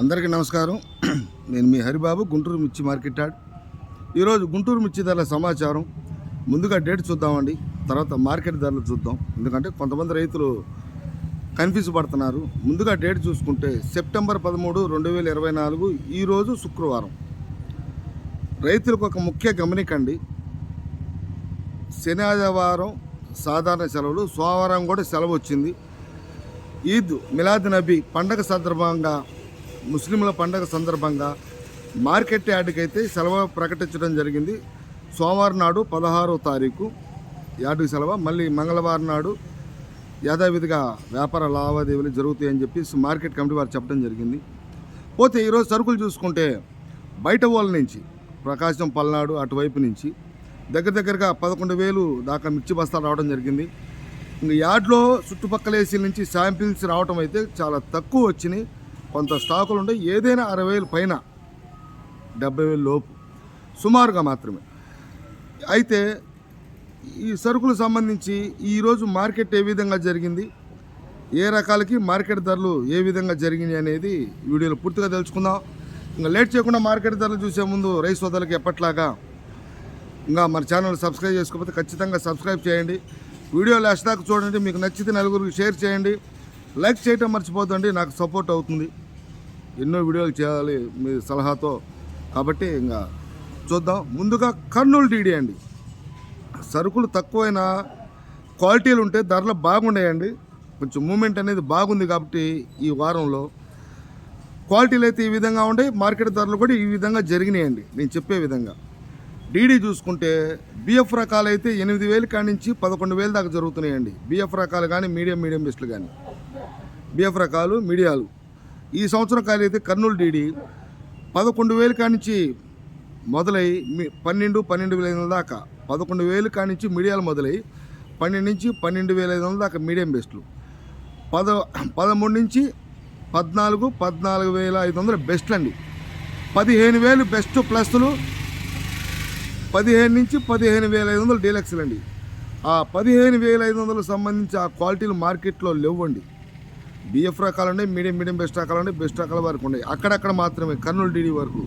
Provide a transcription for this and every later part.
అందరికీ నమస్కారం. నేను మీ హరిబాబు గుంటూరు మిర్చి మార్కెట్ యార్డ్. ఈరోజు గుంటూరు మిర్చి ధరల సమాచారం. ముందుగా డేట్ చూద్దామండి. తర్వాత మార్కెట్ ధరలు చూద్దాం. ఎందుకంటే కొంతమంది రైతులు కన్ఫ్యూజ్ పడుతున్నారు. ముందుగా డేట్ చూసుకుంటే సెప్టెంబర్ పదమూడు రెండు వేల ఇరవై నాలుగు ఈరోజు శుక్రవారం. రైతులకు ఒక ముఖ్య గమనికండి. శని ఆదివారం సాధారణ సెలవులు సోమవారం కూడా సెలవు వచ్చింది. ఈద్ మిలాద్ నబీ పండగ సందర్భంగా ముస్లింల పండగ సందర్భంగా మార్కెట్ యార్డుకైతే అయితే సెలవు ప్రకటించడం జరిగింది. సోమవారం నాడు పదహారో తారీఖు యార్డుకి సెలవు. మళ్ళీ మంగళవారం నాడు యథావిధిగా వ్యాపార లావాదేవీలు జరుగుతాయని చెప్పి మార్కెట్ కమిటీ వారు చెప్పడం జరిగింది. పోతే ఈరోజు సరుకులు చూసుకుంటే బయట వాళ్ళ నుంచి ప్రకాశం పల్నాడు అటువైపు నుంచి దగ్గర దగ్గరగా పదకొండు వేలు దాకా మిర్చి బస్తాలు రావడం జరిగింది. ఇంకా యార్డ్లో చుట్టుపక్కల ఏసీల నుంచి శాంపిల్స్ రావడం అయితే చాలా తక్కువ వచ్చినాయి. కొంత స్టాకులు ఉంటాయి ఏదైనా అరవై వేలు పైన డెబ్బై వేలు లోపు. సుమారుగా మాత్రమే. అయితే ఈ సరుకులు సంబంధించి ఈరోజు మార్కెట్ ఏ విధంగా జరిగింది? ఏ రకాలకి మార్కెట్ ధరలు ఏ విధంగా జరిగినాయి అనేది వీడియోలో పూర్తిగా తెలుసుకుందాం. ఇంకా లేట్ చేయకుండా మార్కెట్ ధరలు చూసే ముందు రైస్ సోదరులకు ఎప్పట్లాగా ఇంకా మన ఛానల్ సబ్స్క్రైబ్ చేసుకోకపోతే ఖచ్చితంగా సబ్స్క్రైబ్ చేయండి. వీడియో లాస్ట్ దాకా చూడండి. మీకు నచ్చితే నలుగురికి షేర్ చేయండి. లైక్ చేయటం మర్చిపోతుండి నాకు సపోర్ట్ అవుతుంది. ఎన్నో వీడియోలు చేయాలి మీ సలహాతో. కాబట్టి ఇంకా చూద్దాం. ముందుగా కర్నూలు టీడీ అండి. సరుకులు తక్కువైనా క్వాలిటీలు ఉంటే ధరలు బాగున్నాయండి కొంచెం మూమెంట్ అనేది బాగుంది కాబట్టి ఈ వారంలో క్వాలిటీలు అయితే ఈ విధంగా ఉండే మార్కెట్ ధరలు కూడా ఈ విధంగా జరిగినాయండి. నేను చెప్పే విధంగా. డీడీ చూసుకుంటే బిఎఫ్ రకాలు అయితే ఎనిమిది వేలు కాడి నుంచి పదకొండు వేలు దాకా జరుగుతున్నాయండి. బిఎఫ్ రకాలు కానీ మీడియం మీడియం బెస్ట్లు కానీ. బిఎఫ్ రకాలు మీడియాలు. ఈ సంవత్సరం కాయలు అయితే కర్నూలు డీడీ పదకొండు వేలు కానించి మొదలై పన్నెండు పన్నెండు వేల ఐదు వందల దాకా. పదకొండు వేలు కానించి మీడియాలు మొదలై పన్నెండు నుంచి పన్నెండు వేల ఐదు వందల దాకా మీడియం బెస్ట్లు పద పదమూడు నుంచి పద్నాలుగు పద్నాలుగు వేల ఐదు వందల బెస్ట్లు అండి పదిహేను వేలు బెస్ట్ ప్లస్లు పదిహేను నుంచి పదిహేను వేల ఐదు వందలు డీలక్స్లు అండి ఆ పదిహేను వేల ఐదు వందలకు సంబంధించి ఆ క్వాలిటీలు మార్కెట్లో లేవండి. బిఎఫ్ రకాలు ఉన్నాయి మీడియం మీడియం బెస్ట్ రకాలు ఉన్నాయి బెస్ట్ రకాల వరకు ఉన్నాయి. అక్కడక్కడ మాత్రమే కర్నూలు డీడీ వరకు.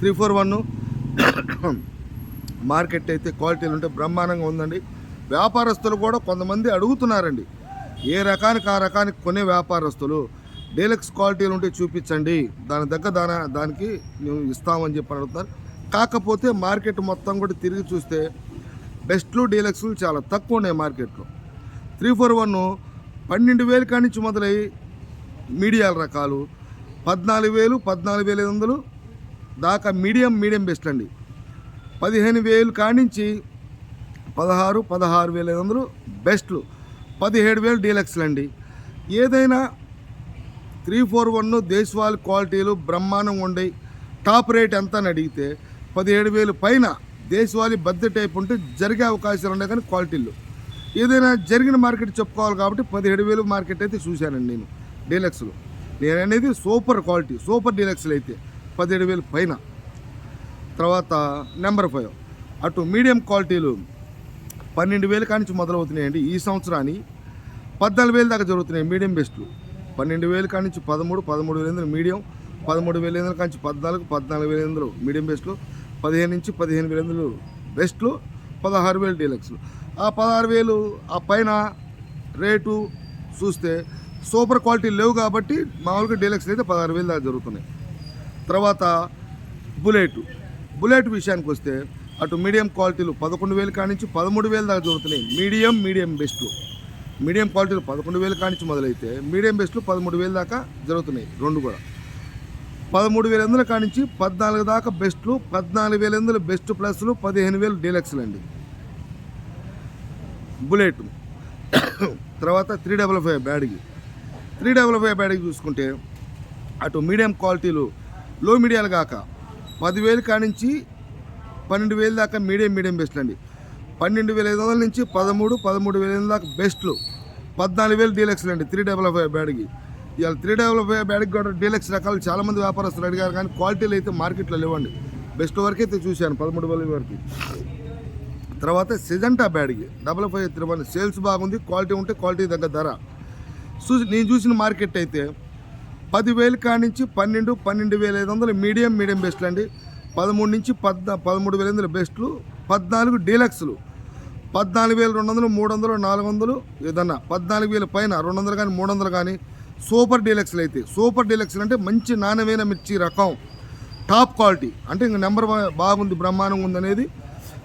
త్రీ ఫోర్ వన్ మార్కెట్ అయితే క్వాలిటీలు ఉంటే బ్రహ్మాండంగా ఉందండి. వ్యాపారస్తులు కూడా కొంతమంది అడుగుతున్నారండి. ఏ రకానికి ఆ రకానికి కొనే వ్యాపారస్తులు? డీలక్స్ క్వాలిటీలు ఉంటే చూపించండి. దాని దగ్గర దాని దానికి మేము ఇస్తామని చెప్పి అడుగుతారు కాకపోతే మార్కెట్ మొత్తం కూడా తిరిగి చూస్తే బెస్ట్లు డీలక్స్లు చాలా తక్కువ ఉన్నాయి మార్కెట్లో త్రీ ఫోర్ వన్ పన్నెండు వేలు కానించి మొదలై మీడియాల రకాలు. పద్నాలుగు వేలు పద్నాలుగు వేల ఐదు వందలు దాకా మీడియం మీడియం బెస్ట్ అండి. పదిహేను వేలు కానించి పదహారు పదహారు వేల ఐదు వందలు బెస్ట్లు పదిహేడు వేలు డీలక్స్లు అండి. ఏదైనా త్రీ ఫోర్ వన్ దేశవాళి క్వాలిటీలు బ్రహ్మాండం ఉండయి. టాప్ రేట్ ఎంత అని అడిగితే పదిహేడు వేలు పైన దేశవాళి బద్దె టైప్ ఉంటే జరిగే అవకాశాలు ఉన్నాయి కానీ క్వాలిటీలు. ఏదైనా జరిగిన మార్కెట్ చెప్పుకోవాలి కాబట్టి పదిహేడు వేలు మార్కెట్ అయితే చూశానండి నేను. డీలక్స్లో. నేను అనేది సూపర్ క్వాలిటీ సూపర్ డీలక్స్లు అయితే పదిహేడు వేలు పైన. తర్వాత నెంబర్ ఫైవ్. అటు మీడియం క్వాలిటీలు పన్నెండు వేలు కానించి మొదలవుతున్నాయండి. ఈ సంవత్సరాన్ని పద్నాలుగు వేలు దాకా జరుగుతున్నాయి మీడియం బెస్ట్లు. పన్నెండు వేలు కానించి పదమూడు పదమూడు వేల ఎందులో మీడియం పదమూడు వేల ఎనిమిది కానించి పద్నాలుగు పద్నాలుగు వేల ఎందులో మీడియం బెస్ట్లు పదిహేను నుంచి పదిహేను వేల ఎందులో బెస్ట్లు పదహారు వేలు డీలక్స్లు. ఆ పదహారు వేలు ఆ పైన రేటు చూస్తే సూపర్ క్వాలిటీ లేవు కాబట్టి మామూలుగా డీలక్స్ అయితే పదహారు వేలు దాకా జరుగుతున్నాయి. తర్వాత బుల్లెట్. బుల్లెట్ విషయానికి వస్తే అటు మీడియం క్వాలిటీలు పదకొండు వేలు కానించి పదమూడు వేలు దాకా దొరుకుతున్నాయి మీడియం మీడియం బెస్ట్లు మీడియం క్వాలిటీలు పదకొండు వేలు కానించి మొదలైతే మీడియం బెస్ట్లు పదమూడు వేలు దాకా జరుగుతున్నాయి రెండు కూడా. పదమూడు వేల ఎందుల కానించి పద్నాలుగు దాకా బెస్ట్లు పద్నాలుగు వేల ఎనిమిది బెస్ట్ ప్లస్లు పదిహేను వేలు డీలక్స్లు అండి బుల్లెట్. తర్వాత త్రీ డబల్ ఫైవ్ బ్యాడ్కి. త్రీ డబల్ ఫైవ్ బ్యాడ్కి చూసుకుంటే అటు మీడియం క్వాలిటీలు లో మీడియాలు కాక పదివేలు కానించి పన్నెండు వేలు దాకా మీడియం మీడియం బెస్ట్లు అండి. పన్నెండు వేల ఐదు వందల నుంచి పదమూడు పదమూడు వేల ఐదు దాకా బెస్ట్లు. పద్నాలుగు వేలు డీలక్స్లు అండి త్రీ డబల్ ఫైవ్ బ్యాడ్కి. ఇవాళ త్రీ డబల్ ఫైవ్ బ్యాడ్కి కూడా డీలక్స్ రకాలు చాలామంది వ్యాపారస్తులు అడిగారు కానీ క్వాలిటీలు అయితే మార్కెట్లో లేవండి. బెస్ట్ వరకు అయితే చూశాను పదమూడు వేల వరకు. తర్వాత Syngenta బ్యాడ్కి double five three one. Sales బాగుంది క్వాలిటీ ఉంటే క్వాలిటీ తగ్గ ధర. చూసి నేను చూసిన మార్కెట్ అయితే పదివేలు కానించి పన్నెండు పన్నెండు వేల ఐదు వందలు మీడియం మీడియం బెస్ట్లు అండి. పదమూడు నుంచి పద్ పదమూడు వేల ఎనిమిది బెస్ట్లు పద్నాలుగు డీలక్స్లు పద్నాలుగు వేల రెండు వందలు మూడు వందలు నాలుగు వందలు ఏదన్నా. పద్నాలుగు వేల పైన రెండు వందలు కానీ మూడు వందలు కానీ సూపర్ డీలక్స్లు అయితే. సూపర్ డీలక్స్లు అంటే మంచి నాణ్యమైన మిర్చి రకం. టాప్ క్వాలిటీ అంటే ఇంక నెంబర్ వన్ బాగుంది బ్రహ్మాండంగా ఉంది అనేది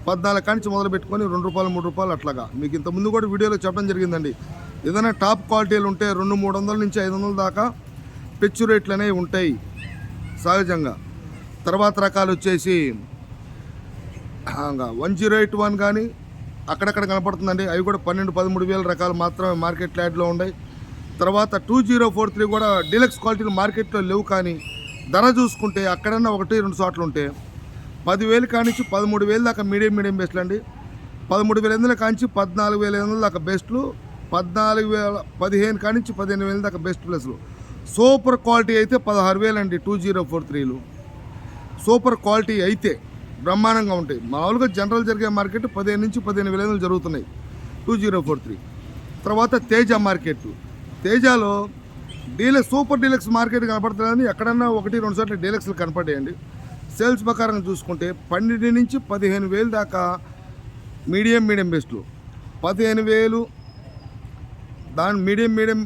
పద్నాలుగు కానించి మొదలు పెట్టుకొని రెండు రూపాయలు మూడు రూపాయలు అట్లాగా. మీకు ఇంత ముందు కూడా వీడియోలో చెప్పడం జరిగిందండి. ఏదైనా టాప్ క్వాలిటీలు ఉంటే రెండు మూడు వందల నుంచి ఐదు వందల దాకా పెచ్చు రేట్లు అనేవి ఉంటాయి సహజంగా. తర్వాత రకాలు వచ్చేసి వన్ జీరో ఎయిట్ వన్ కానీ అక్కడక్కడ కనపడుతుందండి. అవి కూడా పన్నెండు పదమూడు వేల రకాలు మాత్రమే మార్కెట్ యాడ్లో ఉన్నాయి. తర్వాత టూ జీరో ఫోర్ త్రీ కూడా డీలక్స్ క్వాలిటీలు మార్కెట్లో లేవు కానీ ధర చూసుకుంటే అక్కడన్నా ఒకటి రెండు చోట్ల ఉంటే పదివేలు కానించి పదమూడు వేలు దాకా మీడియం మీడియం బెస్ట్లు అండి. పదమూడు వేల ఎనిమిది కానించి పద్నాలుగు వేల ఎనిమిది దాకా బెస్ట్లు పద్నాలుగు వేల పదిహేను కానించి పదిహేను వేల దాకా బెస్ట్ ప్లస్లు. సూపర్ క్వాలిటీ అయితే పదహారు వేలు అండి టూ జీరో ఫోర్ త్రీలు. సూపర్ క్వాలిటీ అయితే బ్రహ్మాండంగా ఉంటాయి. మామూలుగా జనరల్ జరిగే మార్కెట్ పదిహేను నుంచి పదిహేను వేల వందలు జరుగుతున్నాయి టూ జీరో ఫోర్ త్రీ. తర్వాత తేజ మార్కెట్. తేజాలో డీలక్స్ సూపర్ డీలక్స్ మార్కెట్ కనపడుతుందని ఎక్కడన్నా ఒకటి రెండు చోట్ల డీలక్స్లు కనపడేయండి సేల్స్ ప్రకారం చూసుకుంటే పన్నెండు నుంచి పదిహేను వేలు దాకా మీడియం మీడియం బెస్ట్లు. పదిహేను వేలు దాని మీడియం మీడియం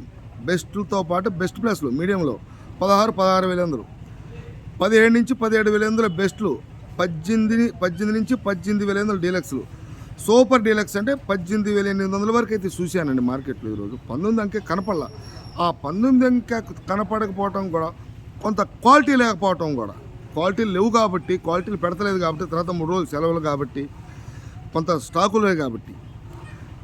బెస్ట్లతో పాటు బెస్ట్ ప్లస్లు మీడియంలో పదహారు పదహారు వేల వందలు. పదిహేడు నుంచి పదిహేడు వేల వందల బెస్ట్లు పద్దెనిమిది పద్దెనిమిది నుంచి పద్దెనిమిది వేల వందల డీలక్స్లు. సూపర్ డీలక్స్ అంటే పద్దెనిమిది వేల ఎనిమిది వందల వరకు అయితే చూశానండి మార్కెట్లో ఈరోజు. పంతొమ్మిది అంకె కనపడలా. ఆ పంతొమ్మిది అంకె కనపడకపోవటం కూడా కొంత క్వాలిటీ లేకపోవటం కూడా క్వాలిటీలు లేవు కాబట్టి క్వాలిటీలు పెడతలేదు కాబట్టి తర్వాత మూడు రోజులు సెలవులు కాబట్టి కొంత స్టాకులే కాబట్టి.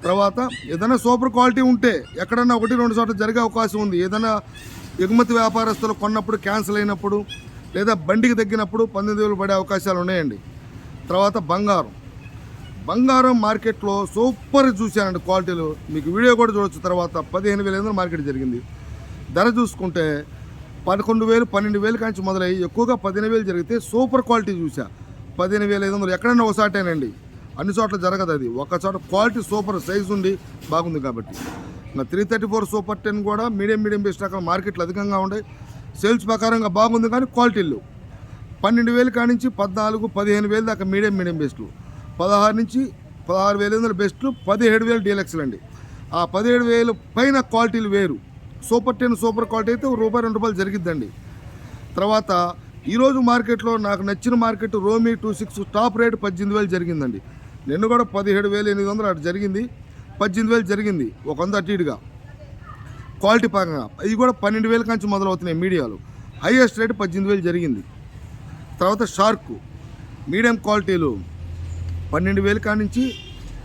తర్వాత ఏదైనా సూపర్ క్వాలిటీ ఉంటే ఎక్కడన్నా ఒకటి రెండు చోట్ల జరిగే అవకాశం ఉంది. ఏదైనా ఎగుమతి వ్యాపారస్తులు కొన్నప్పుడు క్యాన్సిల్ అయినప్పుడు లేదా బండికి తగ్గినప్పుడు పంతొమ్మిది వేలు పడే అవకాశాలు ఉన్నాయండి. తర్వాత బంగారం. బంగారం మార్కెట్లో సూపర్ చూశానండి క్వాలిటీలు. మీకు వీడియో కూడా చూడొచ్చు. తర్వాత పదిహేను వేల మార్కెట్ జరిగింది. ధర చూసుకుంటే పదకొండు వేలు పన్నెండు వేలు కాంచి మొదలయ్యి ఎక్కువగా పదిహేను వేలు జరిగితే సూపర్ క్వాలిటీ చూసా పదిహేను వేల ఐదు వందలు. ఎక్కడైనా ఒకసాటేనండి అన్ని చోట్ల జరగదు అది. ఒక చోట క్వాలిటీ సూపర్ సైజ్ ఉండి బాగుంది కాబట్టి. ఇంకా three thirty four super ten కూడా మీడియం మీడియం బేస్ రకాల మార్కెట్లు అధికంగా ఉన్నాయి. సేల్స్ ప్రకారంగా బాగుంది కానీ క్వాలిటీలు పన్నెండు వేలు కానించి పద్నాలుగు పదిహేను వేలు దాకా మీడియం మీడియం బెస్ట్లు పదహారు నుంచి పదహారు వేల వందల బెస్ట్లు పదిహేడు వేలు డీలక్స్లు అండి ఆ పదిహేడు వేలు పైన క్వాలిటీలు వేరు. సూపర్ టెన్ సూపర్ క్వాలిటీ అయితే రూపాయి రెండు రూపాయలు జరిగిద్దండి. తర్వాత ఈరోజు మార్కెట్లో నాకు నచ్చిన మార్కెట్ రోమీ టూ సిక్స్ టాప్ రేట్ పద్దెనిమిది వేలు జరిగిందండి. నిన్ను కూడా పదిహేడు వేలు ఎనిమిది వందలు అటు జరిగింది. పద్దెనిమిది వేలు జరిగింది ఒక వంద అటు ఇటుగా. క్వాలిటీ పరంగా ఇది కూడా పన్నెండు వేల కంచి మొదలవుతున్నాయి మీడియాలు. హైయెస్ట్ రేట్ పద్దెనిమిది వేలు జరిగింది. తర్వాత షార్క్ మీడియం క్వాలిటీలు పన్నెండు వేలు కానించి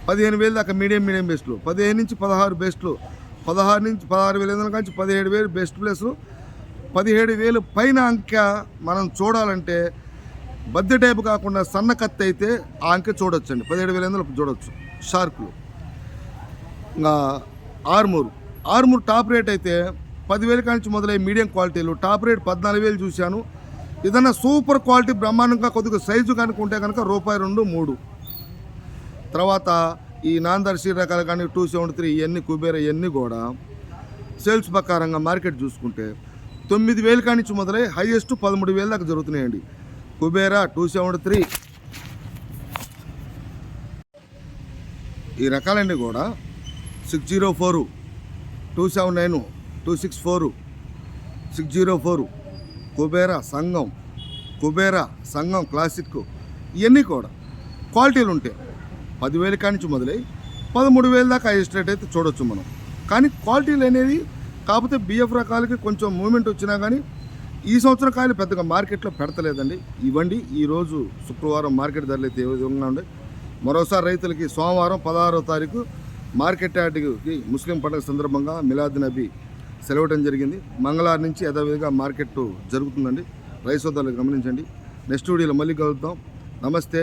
పదిహేను వేలు దాకా మీడియం మీడియం బేస్ట్లు. పదిహేను నుంచి పదహారు బేస్ట్లు పదహారు నుంచి పదహారు వేల ఐదు వందల పదిహేడు వేలు బెస్ట్ ప్లేస్ పదిహేడు వేలు పైన అంక మనం చూడాలంటే బద్దె టైపు కాకుండా సన్న కత్తి అయితే ఆ అంకె చూడొచ్చండి. పదిహేడు వేల ఐదు చూడవచ్చు చూడొచ్చు. షార్క్లు. ఇంకా ఆర్మూర్. ఆర్మూర్ టాప్ రేట్ అయితే పదివేల కానించి మొదలై మీడియం క్వాలిటీలు టాప్ రేట్ పద్నాలుగు వేలు చూశాను. ఏదైనా సూపర్ క్వాలిటీ బ్రహ్మాండంగా కొద్దిగా సైజు కనుక ఉంటే కనుక రూపాయి రెండు మూడు. తర్వాత ఈ నాందర్శి రకాలు కానీ టూ సెవెంటీ త్రీ ఇవన్నీ కుబేర ఇవన్నీ కూడా సేల్స్ ప్రకారంగా మార్కెట్ చూసుకుంటే తొమ్మిది వేలు కానించి మొదలై హైయెస్ట్ పదమూడు వేలు దాకా జరుగుతున్నాయండి. Kubera two seventy three. ఈ రకాలన్నీ కూడా six zero four two seven nine two six four six zero four. Kubera సంఘం కుబేరా సంఘం క్లాసిక్ ఇవన్నీ కూడా క్వాలిటీలు ఉంటాయి. పదివేల కానించి మొదలై పదమూడు వేల దాకా హైయెస్ట్ రేట్ అయితే చూడొచ్చు మనం. కానీ క్వాలిటీలు అనేది కాకపోతే బిఎఫ్ రకాలకి కొంచెం మూమెంట్ వచ్చినా కానీ ఈ సంవత్సరం కాయలు పెద్దగా మార్కెట్లో పెడతలేదండి. ఇవ్వండి ఈరోజు శుక్రవారం మార్కెట్ ధరలు అయితే ఏ విధంగా ఉండే మరోసారి రైతులకి సోమవారం పదహారో తారీఖు మార్కెట్ యార్డ్కి ముస్లిం పండుగ సందర్భంగా మిలాద్ నబీ సెలవటం జరిగింది. మంగళవారం నుంచి యథావిధిగా మార్కెట్ జరుగుతుందండి. రైస్ గమనించండి. నెక్స్ట్ వీడియోలో మళ్ళీ కలుద్దాం. నమస్తే.